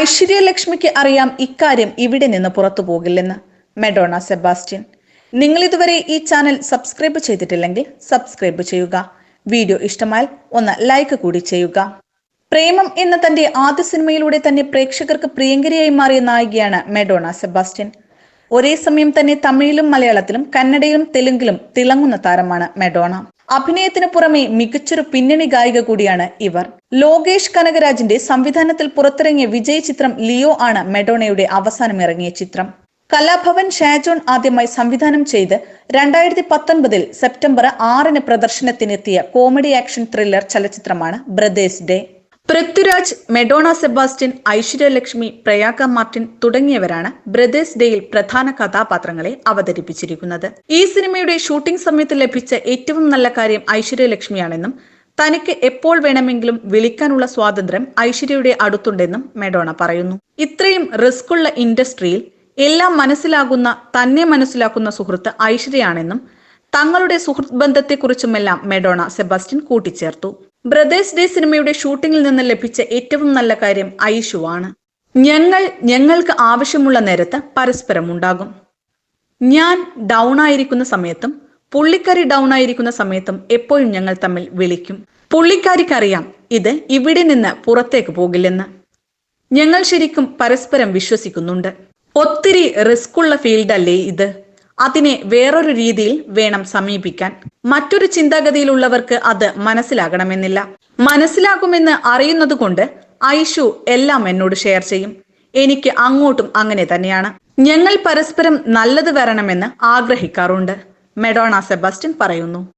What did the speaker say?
ഐശ്വര്യലക്ഷ്മിക്ക് അറിയാം ഇക്കാര്യം ഇവിടെ നിന്ന് പുറത്തു പോകില്ലെന്ന്. മെഡോണ സെബാസ്റ്റ്യൻ. നിങ്ങൾ ഇതുവരെ ഈ ചാനൽ സബ്സ്ക്രൈബ് ചെയ്തിട്ടില്ലെങ്കിൽ സബ്സ്ക്രൈബ് ചെയ്യുക. വീഡിയോ ഇഷ്ടമായാൽ ഒന്ന് ലൈക്ക് കൂടി ചെയ്യുക. പ്രേമം എന്ന തന്റെ ആദ്യ സിനിമയിലൂടെ തന്നെ പ്രേക്ഷകർക്ക് പ്രിയങ്കരിയായി മാറിയ നായികയാണ് മെഡോണ സെബാസ്റ്റ്യൻ. ഒരേ സമയം തന്നെ തമിഴിലും മലയാളത്തിലും കന്നഡയിലും തെലുങ്കിലും തിളങ്ങുന്ന താരമാണ് മെഡോണ. അഭിനയത്തിന് പുറമെ മികച്ചൊരു പിന്നണി ഗായിക കൂടിയാണ് ഇവർ. ലോകേഷ് കനകരാജിന്റെ സംവിധാനത്തിൽ പുറത്തിറങ്ങിയ വിജയ ചിത്രം ലിയോ ആണ് മെഡോണയുടെ അവസാനം ഇറങ്ങിയ ചിത്രം. കലാഭവൻ ഷാജോൺ ആദ്യമായി സംവിധാനം ചെയ്ത് രണ്ടായിരത്തി പത്തൊൻപതിൽ സെപ്റ്റംബർ ആറിന് പ്രദർശനത്തിനെത്തിയ കോമഡി ആക്ഷൻ ത്രില്ലർ ചലച്ചിത്രമാണ് ബ്രദേഴ്സ് ഡേ. പൃഥ്വിരാജ് മെഡോണ സെബാസ്റ്റ്യൻ ഐശ്വര്യലക്ഷ്മി പ്രയാഗ മാർട്ടിൻ തുടങ്ങിയവരാണ് ബ്രദേഴ്സ് ഡേയിൽ പ്രധാന കഥാപാത്രങ്ങളെ അവതരിപ്പിച്ചിരിക്കുന്നത്. ഈ സിനിമയുടെ ഷൂട്ടിംഗ് സമയത്ത് ലഭിച്ച ഏറ്റവും നല്ല കാര്യം ഐശ്വര്യലക്ഷ്മിയാണെന്നും തനിക്ക് എപ്പോൾ വേണമെങ്കിലും വിളിക്കാനുള്ള സ്വാതന്ത്ര്യം ഐശ്വര്യയുടെ അടുത്തുണ്ടെന്നും മെഡോണ പറയുന്നു. ഇത്രയും റിസ്ക് ഉള്ള ഇൻഡസ്ട്രിയിൽ എല്ലാം മനസ്സിലാകുന്ന തന്നെ മനസ്സിലാക്കുന്ന സുഹൃത്ത് ഐശ്വര്യയാണെന്നും തങ്ങളുടെ സുഹൃത്ത് ബന്ധത്തെക്കുറിച്ചുമെല്ലാം മെഡോണ സെബാസ്റ്റ്യൻ കൂട്ടിച്ചേർത്തു. ബ്രദേഴ്സ് ഡേ സിനിമയുടെ ഷൂട്ടിങ്ങിൽ നിന്ന് ലഭിച്ച ഏറ്റവും നല്ല കാര്യം ഐഷുവാണ്. ഞങ്ങൾ ഞങ്ങൾക്ക് ആവശ്യമുള്ള നേരത്ത് പരസ്പരം ഉണ്ടാകും. ഞാൻ ഡൗൺ ആയിരിക്കുന്ന സമയത്തും പുള്ളിക്കാരി ഡൗൺ ആയിരിക്കുന്ന സമയത്തും എപ്പോഴും ഞങ്ങൾ തമ്മിൽ വിളിക്കും. പുള്ളിക്കാരിക്കറിയാം ഇത് ഇവിടെ നിന്ന് പുറത്തേക്ക് പോകില്ലെന്ന്. ഞങ്ങൾ ശരിക്കും പരസ്പരം വിശ്വസിക്കുന്നുണ്ട്. ഒത്തിരി റിസ്ക് റിസ്ക്കുള്ള ഫീൽഡല്ലേ ഇത്? അതിനെ വേറൊരു രീതിയിൽ വേണം സമീപിക്കാൻ. മറ്റൊരു ചിന്താഗതിയിലുള്ളവർക്ക് അത് മനസ്സിലാകണമെന്നില്ല. മനസ്സിലാകുമെന്ന് അറിയുന്നത് കൊണ്ട് ഐഷു എല്ലാം എന്നോട് ഷെയർ ചെയ്യും. എനിക്ക് അങ്ങോട്ടും അങ്ങനെ തന്നെയാണ്. ഞങ്ങൾ പരസ്പരം നല്ലത് വരണമെന്ന് ആഗ്രഹിക്കാറുണ്ട്. മെഡോണ സെബാസ്റ്റ്യൻ പറയുന്നു.